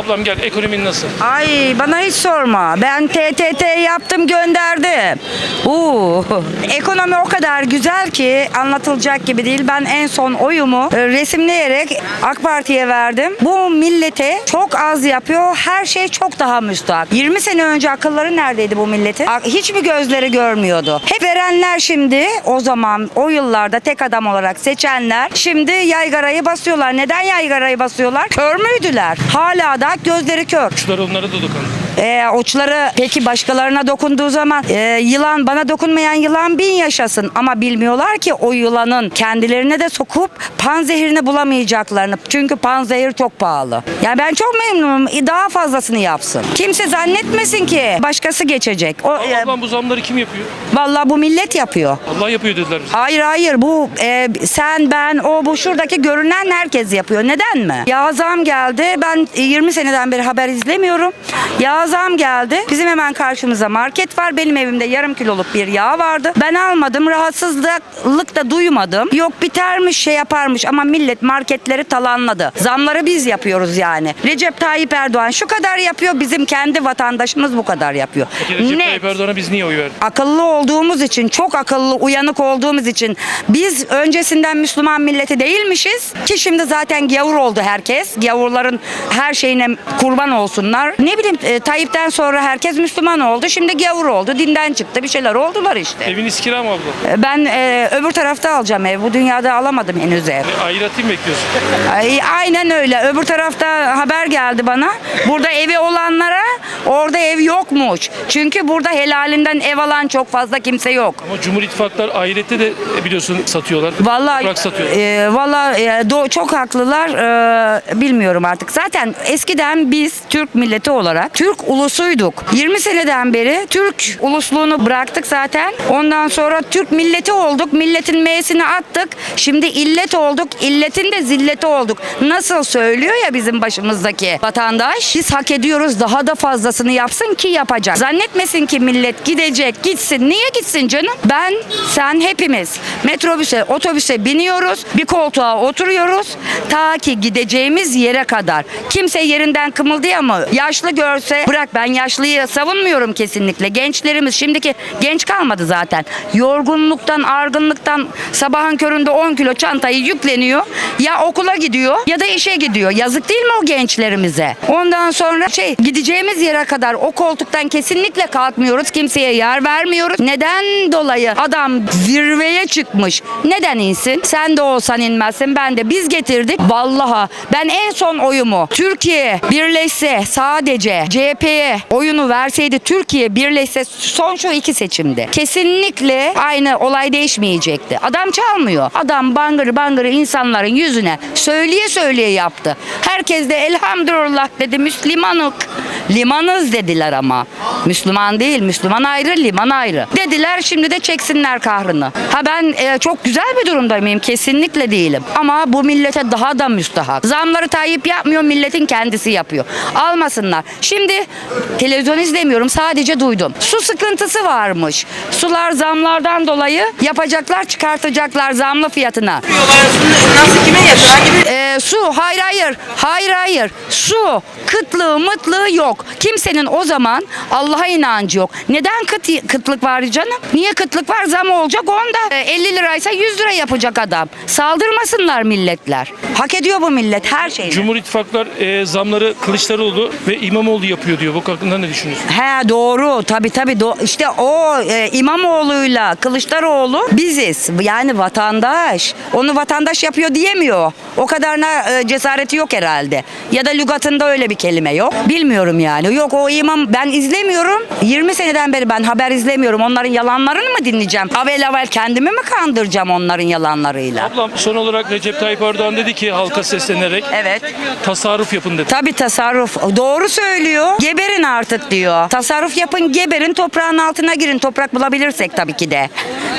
Ablam gel ekonomin nasıl? Ay bana hiç sorma. Ben TTT yaptım gönderdim. Uuu. Ekonomi o kadar güzel ki anlatılacak gibi değil. Ben en son oyumu e, resimleyerek AK Parti'ye verdim. Bu millete çok az yapıyor. Her şey çok daha müstahak. 20 sene önce akılları neredeydi bu milletin? A- Hiç mi gözleri görmüyordu? Hep verenler şimdi o zaman o yıllarda tek adam olarak seçenler şimdi yaygarayı basıyorlar. Neden yaygarayı basıyorlar? Kör müydüler? Hala da gözleri kör. Şuları onlara da. Ee, uçları peki başkalarına dokunduğu zaman e, yılan bana dokunmayan yılan bin yaşasın ama bilmiyorlar ki o yılanın kendilerine de sokup panzehirini bulamayacaklarını çünkü panzehir çok pahalı. Yani ben çok memnunum daha fazlasını yapsın. Kimse zannetmesin ki başkası geçecek. O, Ama e, ablam bu zamları kim yapıyor? vallahi bu millet yapıyor. Allah yapıyor dediler bize. Hayır hayır bu e, sen ben o bu şuradaki görünen herkes yapıyor. Neden mi? Yağ zam geldi. Ben e, 20 seneden beri haber izlemiyorum. Yağ zam geldi. Bizim hemen karşımıza market var. Benim evimde yarım kiloluk bir yağ vardı. Ben almadım. Rahatsızlık da duymadım. Yok bitermiş şey yaparmış ama millet marketleri talanladı. Zamları biz yapıyoruz yani. Recep Tayyip Erdoğan şu kadar yapıyor. Bizim kendi vatandaşımız bu kadar yapıyor. Peki Recep Net Tayyip Erdoğan'a biz niye oy verdik? akıllı olduğumuz için, çok akıllı, uyanık olduğumuz için biz öncesinden Müslüman milleti değilmişiz ki şimdi zaten gavur oldu herkes. Gavurların her şeyine kurban olsunlar. Ne bileyim e, Tayyip'ten sonra herkes Müslüman oldu. Şimdi gavur oldu, dinden çıktı. Bir şeyler oldular işte. Eviniz kira mı abla? E, Ben e, öbür tarafta alacağım ev. Bu dünyada alamadım henüz ev. E, Airatı mı bekliyorsun? Ay, aynen öyle. Öbür tarafta haber geldi bana. Burada evi olanlara orada ev yokmuş. Çünkü burada helalinden ev alan çok fazla kimse yok. Ama Cumhur İttifaklar ahirette de e, biliyorsun satıyorlar. Vallahi Toprak satıyorlar. e, vallahi e, do- çok haklılar. E, bilmiyorum artık. Zaten eskiden biz Türk milleti olarak Türk ulusuyduk. 20 seneden beri Türk ulusluğunu bıraktık zaten. Ondan sonra Türk milleti olduk. Milletin M'sini attık. Şimdi illet olduk. İlletin de zilleti olduk. Nasıl söylüyor ya bizim başımızdaki vatandaş. Biz hak ediyoruz. Daha da fazlasını yapsın ki yapacak. Zannetmesin ki millet gidecek, gitsin. Niye gitsin canım? Ben, sen hepimiz metrobüse, otobüse biniyoruz. Bir koltuğa oturuyoruz. Ta ki gideceğimiz yere kadar. Kimse yerinden kımıldayamıyor. Yaşlı görse bırak ben yaşlıyı savunmuyorum kesinlikle. Gençlerimiz şimdiki genç kalmadı zaten. Yorgunluktan, argınlıktan sabahın köründe 10 kilo çantayı yükleniyor. Ya okula gidiyor ya da işe gidiyor. Yazık değil mi o gençlerimize? Ondan sonra şey gideceğimiz yere kadar o koltuktan kesinlikle kalkmıyoruz. Kimseye yer vermiyoruz. Neden dolayı adam zirveye çıkmış. Neden insin? Sen de olsan inmezsin. Ben de biz getirdik. Vallaha ben en son oyumu Türkiye birleşse sadece CHP'ye oyunu verseydi Türkiye birleşse son şu iki seçimde kesinlikle aynı olay değişmeyecekti. Adam çalmıyor. Adam bangır bangır insanların yüzüne söyleye söyleye yaptı. Herkes de elhamdülillah dedi Müslümanık. Limanız dediler ama. Müslüman değil. Müslüman ayrı, liman ayrı. Dediler şimdi de çeksinler kahrını. Ha ben e, çok güzel bir durumda mıyım? Kesinlikle değilim. Ama bu millete daha da müstahak. Zamları Tayyip yapmıyor, milletin kendisi yapıyor. Almasınlar. Şimdi televizyon izlemiyorum, sadece duydum. Su sıkıntısı varmış. Sular zamlardan dolayı yapacaklar, çıkartacaklar zamlı fiyatına. Nasıl kime yapıyor? Hangi bir Ee, su hayır hayır hayır hayır su kıtlığı mıtlığı yok. Kimsenin o zaman Allah'a inancı yok. Neden kıt, kıtlık var canım? Niye kıtlık var? Zam olacak onda. Ee, 50 liraysa 100 lira yapacak adam. Saldırmasınlar milletler. Hak ediyor bu millet her şeyi. Cumhur İttifaklar e, zamları Kılıçdaroğlu ve İmamoğlu yapıyor diyor. Bu hakkında ne düşünüyorsun? He doğru. Tabi tabi do- işte o e, İmamoğlu'yla Kılıçdaroğlu biziz. Yani vatandaş. Onu vatandaş yapıyor diyemiyor. O kadarına e, cesareti yok herhalde. Ya da lügatında öyle bir kelime yok. Bilmiyorum yani. Yok o imam ben izlemiyorum. 20 seneden beri ben haber izlemiyorum. Onların yalanlarını mı dinleyeceğim? Avel avel kendimi mi kandıracağım onların yalanlarıyla? Ablam son olarak Recep Tayyip Erdoğan dedi ki halka seslenerek evet. tasarruf yapın dedi. Tabii tasarruf. Doğru söylüyor. Geberin artık diyor. Tasarruf yapın, geberin, toprağın altına girin. Toprak bulabilirsek tabii ki de.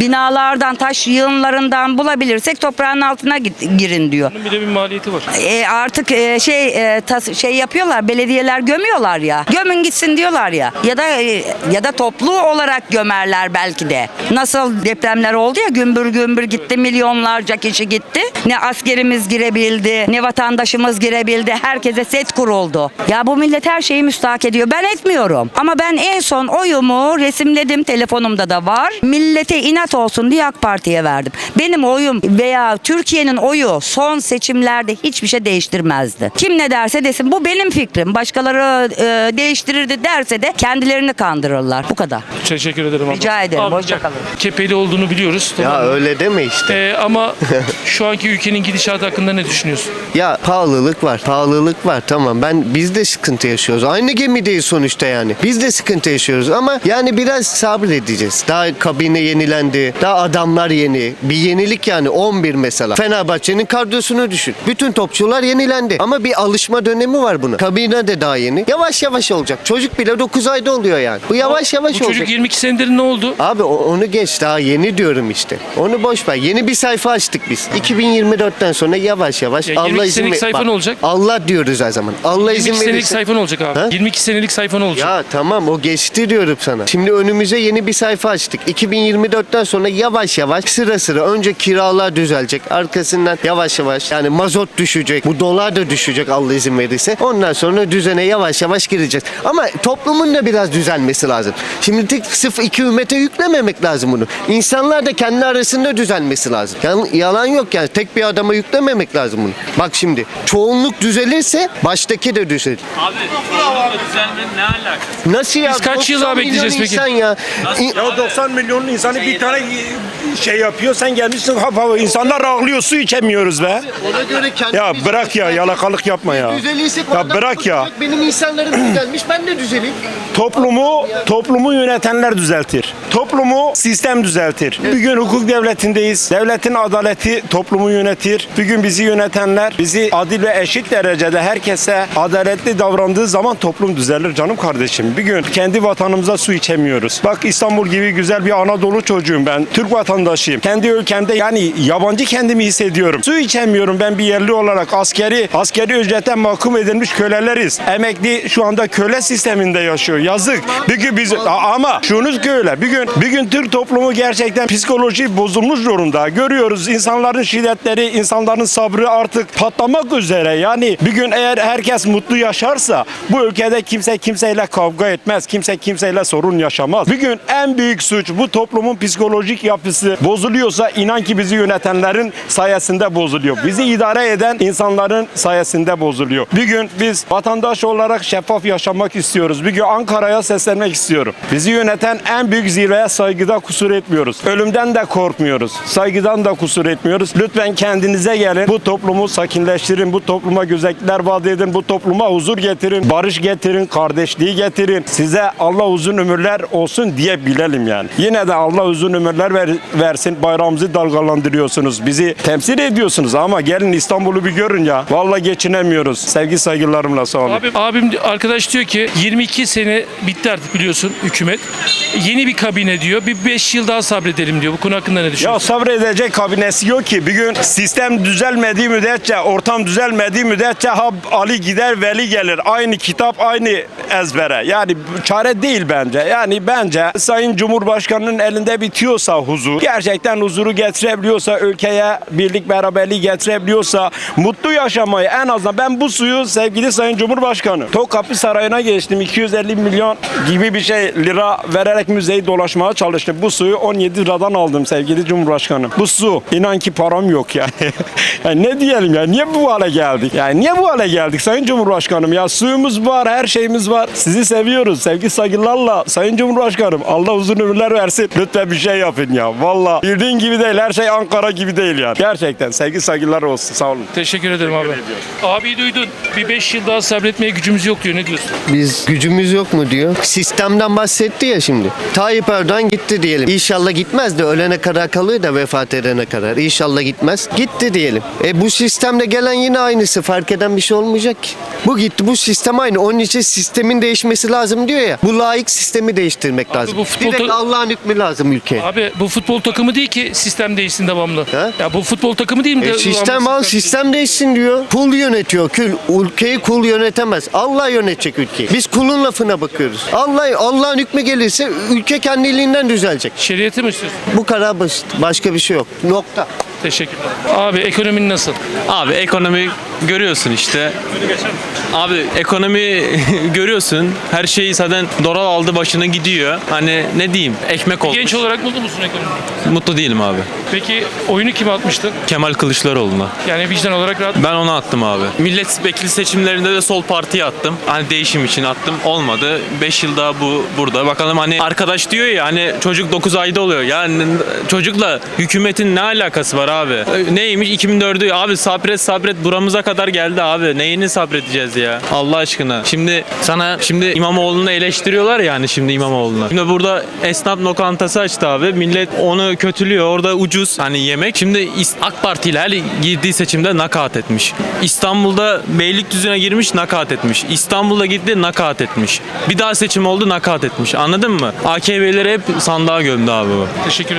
Binalardan, taş yığınlarından bulabilirsek toprağın altına gi- girin diyor. Bunun bir de bir maliyeti var. E, artık e, şey e, tas- şey yapıyorlar. Belediyeler gömüyorlar ya. Gömün gitsin diyorlar ya. Ya da e, ya da toplu olarak gömerler belki de. Nasıl depremler oldu ya gümbür gümbür gitti milyonlarca kişi gitti. Ne askerimiz girebildi, ne vatandaşımız girebildi. Herkese set kuruldu. Ya bu millet her şeyi müstahak ediyor. Ben etmiyorum. Ama ben en son oyumu resimledim. Telefonumda da var. Millete inat olsun diye AK Parti'ye verdim. Benim oyum veya Türkiye'nin oyu son seçimlerde hiçbir şey değiştirmezdi. Kim ne derse desin bu benim fikrim. Başkaları e, değiştirirdi derse de kendilerini kandırırlar. Bu kadar. Teşekkür ederim abla. Rica ederim, Abi, hoşça gel. kalın. Kepeli olduğunu biliyoruz. Ya tamam mı? öyle deme işte. Ee, ama şu anki ülkenin gidişatı hakkında ne düşünüyorsun? Ya pahalılık var. Pahalılık var. Tamam ben biz de sıkıntı yaşıyoruz. Aynı gemideyiz sonuçta yani. Biz de sıkıntı yaşıyoruz ama yani biraz sabredeceğiz. Daha kabine yenilendi. Daha adamlar yeni. Bir yenilik yani 11 mesela. Fenerbahçe'nin kadrosunu düşün. Bütün topçular yenilendi. Ama bir alışma dönemi var buna. Kabine de daha yeni. Yavaş yavaş olacak. Çocuk bile 9 ayda oluyor yani. Bu yavaş yavaş Bu olacak. çocuk 22 senedir ne oldu? Abi o- onu geç daha yeni diyorum işte. Onu boş ver. Yeni bir sayfa açtık biz. 2024'ten sonra yavaş yavaş Ya 22 Allah izin senelik ver- sayfa ne olacak? Allah diyoruz her zaman. Allah 22 izin senelik verirse. sayfa ne olacak abi? Ha? 22 senelik sayfa ne olacak? Ya tamam o geçti diyorum sana. Şimdi önümüze yeni bir sayfa açtık. 2024'ten sonra yavaş yavaş sıra sıra önce kiralar düzelecek. Arkasından yavaş yavaş yani mazot düşecek. Bu dolar da düşecek Allah izin verirse. Ondan sonra düzene yavaş yavaş gireceğiz. Ama toplumun da biraz düzelmesi lazım. Şimdi tek sırf iki ümmete yüklememek lazım bunu. İnsanlar da kendi arasında düzelmesi lazım. Yani yalan yok yani tek bir adama yüklememek lazım bunu. Bak şimdi çoğunluk düzelirse baştaki de düzelir. Abi düzelmenin ne alakası? Nasıl ya? Biz kaç yıl 90 daha bekleyeceğiz milyon peki? insan ya. İn- Ya 90 milyon insanı bir tane şey yapıyor sen gelmişsin hava insanlar ağlıyor su içemiyoruz be. Ona göre kendi Ya bırak ya yalakalık yapma ya. Düzelirse bu Ya adam bırak ya. Benim insanlarım düzelmiş ben de düzeleyim. Toplumu toplumu yönetenler düzeltir. Toplumu sistem düzeltir. Bir gün hukuk devletindeyiz. Devletin adaleti toplumu yönetir. Bir gün bizi yönetenler bizi adil ve eşit derecede herkese adaletli davrandığı zaman toplum düzelir canım kardeşim. Bir gün kendi vatanımıza su içemiyoruz. Bak İstanbul gibi güzel bir Anadolu çocuğum ben. Türk vatandaşıyım. Kendi ülkemde yani yabancı kendimi hissediyorum. Su içemiyorum ben bir yerli olarak. Askeri askeri ücretten mahkum edilmiş köleleriz. Emekli şu anda köle sisteminde yaşıyor. Yazık. Bir gün biz ama şunu köyle. Bir gün bir gün Türk toplumu gerçekten psikoloji bozulmuş durumda. Görüyoruz insanların şiddetleri, insanların sabrı artık patlamak üzere. Yani bir gün eğer herkes mutlu yaşarsa bu ülkede kimse kimseyle kavga etmez. Kimse kimseyle sorun yaşamaz. Bir gün en büyük suç bu toplumun psikolojik yapısı bozuluyorsa inan ki bizi yönetenlerin sayesinde bozuluyor. Bizi idare eden insanların sayesinde bozuluyor. Bir gün biz vatandaş olarak şeffaf yaşamak istiyoruz. Bir gün Ankara'ya seslenmek istiyorum. Bizi yöneten en büyük zirveye saygıda kusur etmiyoruz. Ölümden de korkmuyoruz. Saygıdan da kusur etmiyoruz. Lütfen kendinize gelin. Bu toplumu sakinleştirin. Bu topluma güzellikler vaat edin. Bu topluma huzur getirin. Barış getirin. Kardeşliği getirin. Size Allah uzun ömürler olsun diye bilelim yani. Yine de Allah uzun ömürler ver- versin. Bayrağımızı dalgalandırıyorsunuz. Bizi temsil ediyorsunuz ama gelin İstanbul'u bir görün ya. Vallahi geçinemiyoruz. Sevgi saygılarımla sağ olun. Abim, abim arkadaş diyor ki 22 sene bitti artık biliyorsun hükümet. Yeni bir kabine diyor. Bir 5 yıl daha sabredelim diyor. Bu konu hakkında ne Ya düşünüyorsun? sabredecek kabinesi yok ki. Bir gün sistem düzelmediği müddetçe, ortam düzelmediği müddetçe ha Ali gider veli gelir. Aynı kitap, aynı ezbere. Yani çare değil bence. Yani bence Sayın Cumhurbaşkanı'nın elinde bitiyorsa huzur, gerçekten huzuru getirebiliyorsa, ülkeye birlik beraberliği getirebiliyorsa, mutlu yaşamayı en azından ben bu suyu sevgili Sayın Cumhurbaşkanı Topkapı Sarayı'na geçtim. 250 milyon gibi bir şey lira vererek müzeyi dolaşmaya çalıştım. Bu suyu 17 liradan aldım sevgili Cumhurbaşkanı. Bu su inan ki param yok yani. yani ne diyelim ya niye bu hale geldik? Yani niye bu hale geldik Sayın Cumhurbaşkanım ya suyumuz var her şeyimiz var. Sizi seviyoruz sevgi saygılarla Sayın Cumhurbaşkanım Allah uzun ömürler versin. Lütfen bir şey yapın ya. Valla bildiğin gibi değil her şey Ankara gibi değil yani. Gerçekten sevgi saygılar olsun sağ olun. Teşekkür ederim abi. Abi duydun. Bir 5 yıl daha sabretmeye gücümüz yok diyor. Ne diyorsun? Biz gücümüz yok mu diyor. Sistemden bahsetti ya şimdi. Tayyip Erdoğan gitti diyelim. İnşallah gitmez de ölene kadar kalıyor da vefat edene kadar. İnşallah gitmez. Gitti diyelim. E bu sistemde gelen yine aynısı. Fark eden bir şey olmayacak ki. Bu gitti. Bu sistem aynı. Onun için sistemin değişmesi lazım diyor ya. Bu layık sistemi değiştirmek lazım. bu futbol Direkt ta- Allah'ın hükmü lazım ülkeye. Abi bu futbol takımı değil ki sistem değişsin devamlı. Ha? Ya bu futbol takımı değil mi? E, Devamlı sistem al sistem değişsin diyor. Kul yönetiyor. Kul. Ülkeyi kul yönetemez. Allah yönetecek ülkeyi. Biz kulun lafına bakıyoruz. Allah Allah'ın hükmü gelirse ülke kendiliğinden düzelecek. Şeriatı mı istiyorsun? Bu kadar basit. Başka bir şey yok. Nokta. Teşekkürler. Abi ekonomin nasıl? Abi ekonomi görüyorsun işte. Abi ekonomi görüyorsun. Her şey zaten dolar aldı başına gidiyor. Hani ne diyeyim? Ekmek olmuş. Genç olarak mutlu musun ekonomide? Mutlu değilim abi. Peki oyunu kime atmıştın? Kemal Kılıçdaroğlu'na. Yani vicdan olarak rahat. Ben ona attım abi. Millet Vekili seçimlerinde de sol partiye attım. Hani değişim için attım. Olmadı. 5 yıl daha bu burada. Bakalım hani arkadaş diyor ya hani çocuk 9 ayda oluyor. Yani çocukla hükümetin ne alakası var abi? Neymiş 2004'ü abi sabret sabret buramıza kadar geldi abi. Neyini sabredeceğiz ya? Allah aşkına. Şimdi sana şimdi İmamoğlu'nu eleştiriyorlar ya hani şimdi İmamoğlu'na. Şimdi burada esnaf lokantası açtı abi. Millet onu kötülüyor. Orada ucuz hani yemek. Şimdi AK Parti ile her girdiği seçimde nakaat etmiş. İstanbul'da Beylikdüzü'ne girmiş nakaat etmiş. İstanbul'a gitti nakaat etmiş. Bir daha seçim oldu nakaat etmiş. Anladın mı? AKP'leri hep sandığa gömdü abi bu. Teşekkür ederim.